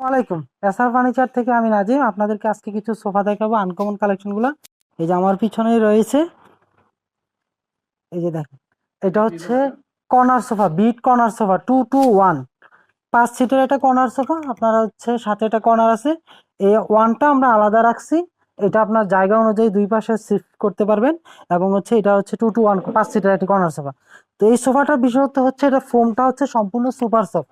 ওয়ালাইকুম SR furniture থেকে আমি নাজিম। আপনাদেরকে আজকে কিছু সোফা দেখাবো আনকমন কালেকশনগুলো এই যে আমার পিছনেই রয়েছে, এই যে দেখেন, এটা হচ্ছে corner sofa bit corner sofa two two one পাঁচ সিটের একটা কর্নার সোফা আপনারা হচ্ছে সাথে একটা কর্নার আছে। এই ওয়ানটা আমরা আলাদা রাখছি। এটা আপনার জায়গা অনুযায়ী দুই পাশে শিফট করতে পারবেন এবং হচ্ছে এটা হচ্ছে টু টু ওয়ান পাঁচ সিটের একটা কর্নার সোফা তো এই সোফাটার বিশেষত্ব হচ্ছে এটা ফোমটা হচ্ছে সম্পূর্ণ সুপার সফট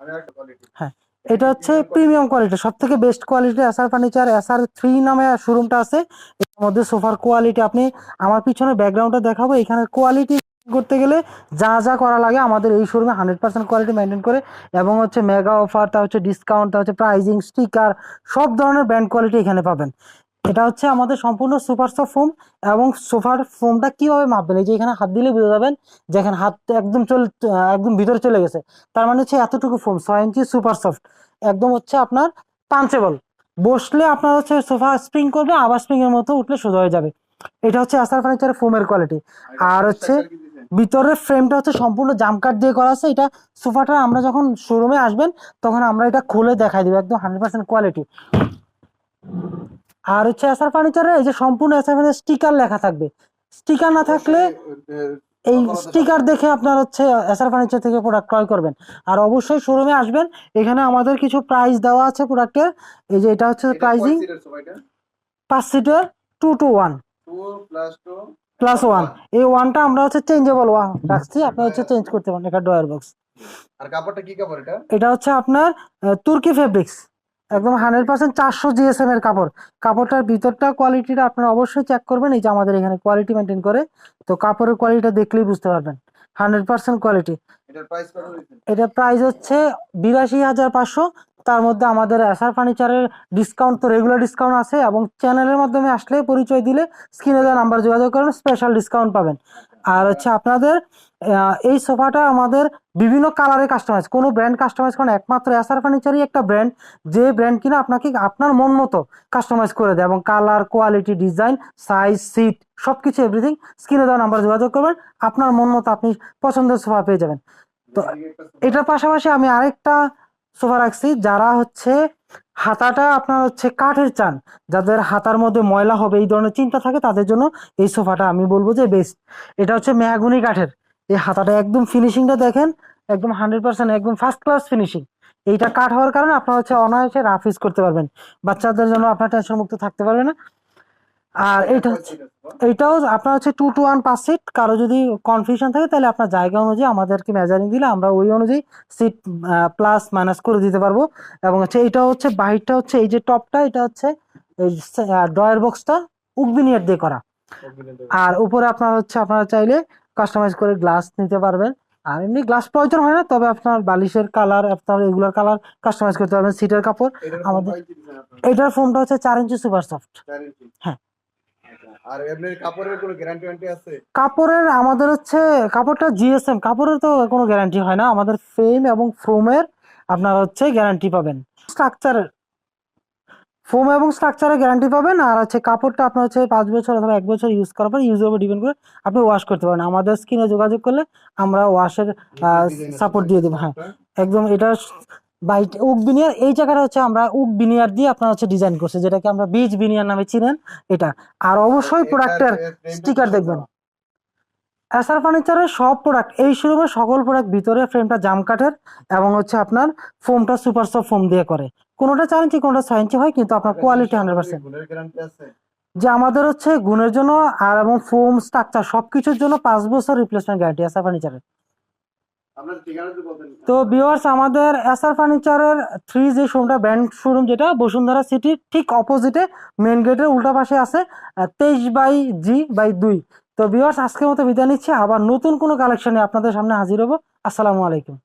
হ্যাঁ এটা হচ্ছে প্রিমিয়াম কোয়ালিটি সব থেকে best quality S R furniture S R three নামে শোরুমটা আছে। এর মধ্যে সোফার কোয়ালিটি আপনি আমার পিছনে ব্যাকগ্রাউন্ডটা দেখাবো। এখানে কোয়ালিটি করতে গেলে যা যা করা লাগে আমাদের এই শোরুমে হান্ড্রেড পার্সেন্ট কোয়ালিটি মেনটেন করে এবং হচ্ছে মেগা অফার তা হচ্ছে ডিসকাউন্ট তা হচ্ছে প্রাইজিং স্টিকার সব ধরনের ব্র্যান্ড কোয়ালিটি এখানে পাবেন। এটা হচ্ছে আমাদের সম্পূর্ণ সুপার সফট ফোম এবং সোফার ফোমটা কীভাবে মাপবেন? এই যে এখানে হাত দিলে বুঝে যাবেন যেখানে হাত একদম চল, একদম ভিতরে চলে গেছে। তার মানে হচ্ছে এতটুকু ফোম, ছয় ইঞ্চি সুপার সফট, একদম হচ্ছে আপনার পাঞ্চেবল বসলে আপনার হচ্ছে সোফা স্প্রিং করবে, আবার স্প্রিং এর মতো উঠলে সোজা হয়ে যাবে। এটা হচ্ছে আসার ফার্নিচারের ফোমের কোয়ালিটি আর হচ্ছে ভিতরের ফ্রেমটা হচ্ছে সম্পূর্ণ জামকাট দিয়ে করা আছে। এটা সোফাটা আমরা যখন শোরুমে আসবেন, তখন আমরা এটা খুলে দেখাই দিব, একদম হান্ড্রেড পার্সেন্ট কোয়ালিটি আর হচ্ছে এসআর ফার্নিচারে এই যে সম্পূর্ণ এসআর ফার্নিচার স্টিকার লেখা থাকবে। স্টিকার না থাকলে এই স্টিকার দেখে আপনার হচ্ছে এসআর ফার্নিচার থেকে প্রোডাক্ট ক্রয় করবেন। আর অবশ্যই শোরুমে আসবেন এখানে আমাদের কিছু প্রাইস দেওয়া আছে প্রোডাক্টের এই যে এটা হচ্ছে প্রাইজিং পাঁচ সিটের two two one plus one এই ওয়ানটা আমরা হচ্ছে চেঞ্জেবল ওয়ান রাখছি আপনি হচ্ছে চেঞ্জ করতে পারেন এটা ডয়ার বক্স আর কাপড়টা কি কাপড় এটা? এটা হচ্ছে আপনার তুর্কি ফেব্রিক্স একদম হান্ড্রেড পার্সেন্ট চারশো জিএসএম এর কাপড়। কাপড়টার ভিতরটা কোয়ালিটিটা আপনারা অবশ্যই চেক করবেন এই যে আমাদের এখানে কোয়ালিটি মেনটেন করে। তো কাপড়ের কোয়ালিটিটা দেখলেই বুঝতে পারবেন হান্ড্রেড পার্সেন্ট কোয়ালিটি এটার প্রাইস এটা প্রাইস হচ্ছে বিরাশি হাজার পাঁচশো। তার মধ্যে আমাদের এসআর ফার্নিচারের ডিসকাউন্ট তো রেগুলার ডিসকাউন্ট আছে এবং চ্যানেলের মাধ্যমে আসলে পরিচয় দিলে স্ক্রিনে দেওয়া নাম্বার যোগাযোগ করেন স্পেশাল ডিসকাউন্ট পাবেন। আর হচ্ছে আপনাদের এই সোফাটা আমাদের বিভিন্ন কালারে কাস্টমাইজ কোনো ব্র্যান্ড কাস্টমাইজ করেন একমাত্র এসআর ফার্নিচারই একটা ব্র্যান্ড যে ব্র্যান্ড কিনা আপনাকে আপনার মন মতো কাস্টমাইজ করে দেয় এবং colour quality design size seat সবকিছু এভরিথিং স্ক্রিনে দেওয়া নাম্বার যোগাযোগ করবেন। আপনার মন মতো আপনি পছন্দের সোফা পেয়ে যাবেন। তো এটার পাশাপাশি আমি আরেকটা সোফা রাখছি যারা হচ্ছে হাতাটা আপনার হচ্ছে কাঠের চান, যাদের হাতার মধ্যে ময়লা হবে, এই ধরনের চিন্তা থাকে, তাদের জন্য এই সোফাটা আমি বলব যে বেস্ট এটা হচ্ছে মেয়াগুনি কাঠের। এই হাতাটা একদম ফিনিশিংটা দেখেন, একদম হান্ড্রেড পার্সেন্ট একদম ফার্স্ট ক্লাস ফিনিশিং এইটা কাঠ হওয়ার কারণে আপনার হচ্ছে অনায়াসে রাফ ইউজ করতে পারবেন। বাচ্চাদের জন্য আপনার টেনশন মুক্ত থাকতে পারবে না। আর এইটা হচ্ছে এইটাও আপনার হচ্ছে টু টু ওয়ান পাঁচ সিট কারও যদি কনফিউশন থাকে তাহলে আপনার জায়গা অনুযায়ী আমাদেরকে মেজারিং দিলে আমরা ওই অনুযায়ী সিট প্লাস মাইনাস করে দিতে পারব। এবং হচ্ছে এইটা হচ্ছে বাহিরটা হচ্ছে এই যে টপটা এটা হচ্ছে এই ডয়ার বক্সটা উকবিনিয়ার দিয়ে করা। আর উপরে আপনার হচ্ছে আপনারা চাইলে কাস্টমাইজ করে গ্লাস নিতে পারবেন। আর এমনি গ্লাস প্রয়োজন হয় না তবে আপনার বালিশের কালার আপনার রেগুলার কালার কাস্টমাইজ করতে পারবেন সিটের কাপড়। আমাদের- এটার ফোনটা হচ্ছে চার ইঞ্চি সুপার সফট হ্যাঁ। আর এমনি কাপড়ের কোনো গ্যারান্টি ওয়ারেন্টি আছে? কাপড়ের আমাদের হচ্ছে কাপড়টা জিএসএম কাপড়ের তো কোনো গ্যারান্টি হয় না। আমাদের ফ্রেম এবং ফোমের আপনার হচ্ছে গ্যারান্টি পাবেন। স্ট্রাকচারের ফোম এবং স্ট্রাকচারের গ্যারান্টি পাবেন আর হচ্ছে কাপড়টা আপনার হচ্ছে পাঁচ বছর অথবা এক বছর ইউজ করার পর ইউজের উপর ডিপেন্ড করে আপনি ওয়াশ করতে পারেন আমাদের স্কিনে যোগাযোগ করলে আমরা ওয়াশের সাপোর্ট দিয়ে দেবো হ্যাঁ। একদম এটা বাইট উক বিনিয়ার এই জায়গাটা হচ্ছে আমরা উক বিনিয়ার দিয়ে আপনার হচ্ছে ডিজাইন করছে যেটাকে আমরা বীজ বিনিয়ার নামে চিনেন এটা। আর অবশ্যই প্রোডাক্টের sticker দেখবেন। এসআর ফার্নিচারের সব প্রোডাক্ট এই শোরুমের সকল প্রোডাক্ট ভিতরে ফ্রেমটা জাম কাঠের এবং হচ্ছে আপনার ফোমটা সুপার সফট ফোম দিয়ে করে। কোনোটা চার ইঞ্চি কোনোটা ছয় ইঞ্চি হয় কিন্তু আপনার কোয়ালিটি হান্ড্রেড পার্সেন্ট যে আমাদের হচ্ছে গুণের জন্য আর এবং ফোম স্ট্রাকচার সবকিছুর জন্য পাঁচ বছর রিপ্লেসমেন্ট গ্যারান্টি এসআর ফার্নিচারের তো বিওয়ার্স আমাদের এসআর ফার্নিচারের থ্রি যে শোরুমটা ব্র্যান্ড শোরুম যেটা, বসুন্ধরা সিটির ঠিক অপোজিটে মেন গেটের উল্টা পাশে আছে তেইশ বাই জি বাই দুই। তো বিওয়ার্স আজকের মতো বিদায় নিচ্ছে। আবার নতুন কোনো কালেকশনে আপনাদের সামনে হাজির হব। আসসালামু আলাইকুম।